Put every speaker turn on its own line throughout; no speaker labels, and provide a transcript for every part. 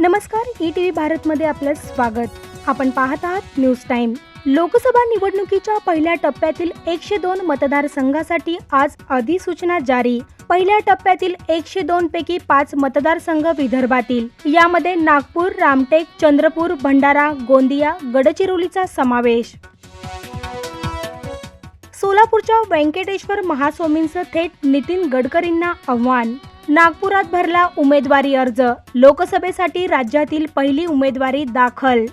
नमस्कार E T V भारतमध्ये आपलं स्वागत. आपण पाहत आहात न्यूज टाइम लोकसभा निवडणुकीच्या पहिल्या टप्प्यातील एकशे दोन मतदारसंघासाठी आज अधिसूचना जारी. पहिल्या टप्प्यातील एकशे दोन पैकी पाच मतदारसंघ विदर्भातील. यामध्ये नागपूर रामटेक चंद्रपूर भंडारा गोंदिया गडचिरोलीचा समावेश. सोलापूरच्या व्यंकटेश्वर महास्वामींचं थेट नितीन गडकरींना आव्हान. नागपुरात भरला उमेदवारी अर्ज. लोकसभेसाठी राज्यातील पहिली उमेदवारी दाखल.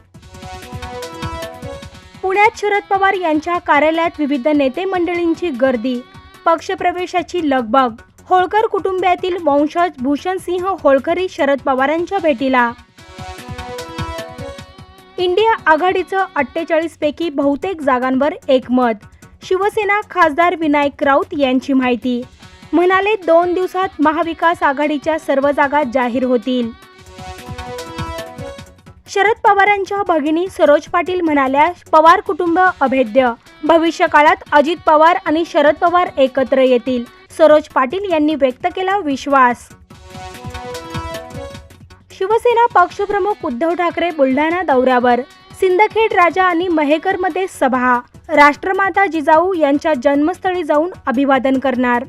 पुण्यात शरद पवार यांच्या कार्यालयात विविध नेते मंडळींची गर्दी. पक्षप्रवेशाची लगबग. होळकर कुटुंबियातील वंशज भूषण सिंह होळकरी शरद पवारांच्या भेटीला. इंडिया आघाडीचं अठ्ठेचाळीस पैकी बहुतेक जागांवर एकमत. शिवसेना खासदार विनायक राऊत यांची माहिती. म्हणाले दोन दिवसात महाविकास आघाडीच्या सर्व जागा जाहीर होतील. शरद पवारांच्या भगिनी सरोज पाटील म्हणाल्या पवार कुटुंब अभेद्य. भविष्यकाळात अजित पवार आणि शरद पवार एकत्र येतील. सरोज पाटील यांनी व्यक्त केला विश्वास. शिवसेना पक्षप्रमुख उद्धव ठाकरे बुलढाणा दौऱ्यावर. सिंदखेड राजा आणि महेकरमध्ये सभा. राष्ट्रमाता जिजाऊ यांच्या जन्मस्थळी जाऊन अभिवादन करणार.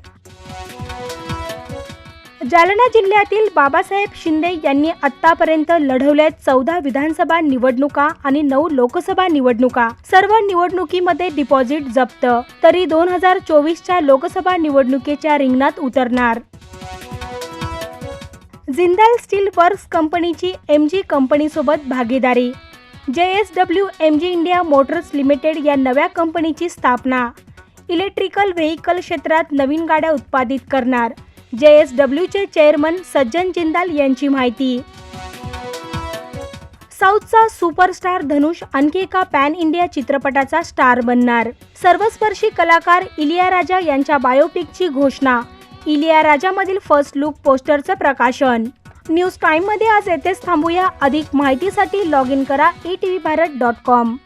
जालना जिल्ह्यातील बाबासाहेब शिंदे यांनी आतापर्यंत लढवल्या चौदा विधानसभा निवडणुका आणि नऊ लोकसभा निवडणुका. सर्व निवडणुकीमध्ये डिपॉझिट जप्त. तरी दोन हजार चोवीसच्या लोकसभा निवडणुकीच्या रिंगणात उतरणार. जिंदाल स्टील वर्क्स कंपनीची एम जी कंपनीसोबत भागीदारी. J S W M G India motors limited या नव्या कंपनीची स्थापना. इलेक्ट्रिकल व्हेकल क्षेत्रात नवीन गाड्या उत्पादित करणार. जे एस डब्ल्यूचे चेअरमन सज्जन जिंदाल यांची माहिती. साऊथचा सुपरस्टार धनुष आणखी एका पॅन इंडिया चित्रपटाचा स्टार बनणार. सर्वस्पर्शी कलाकार इलिया राजा यांच्या बायोपिकची घोषणा. इलिया राजामधील फर्स्ट लुक पोस्टरचं प्रकाशन. न्यूज टाईममध्ये आज येथेच थांबूया. अधिक माहितीसाठी लॉग इन करा E T V Bharat dot com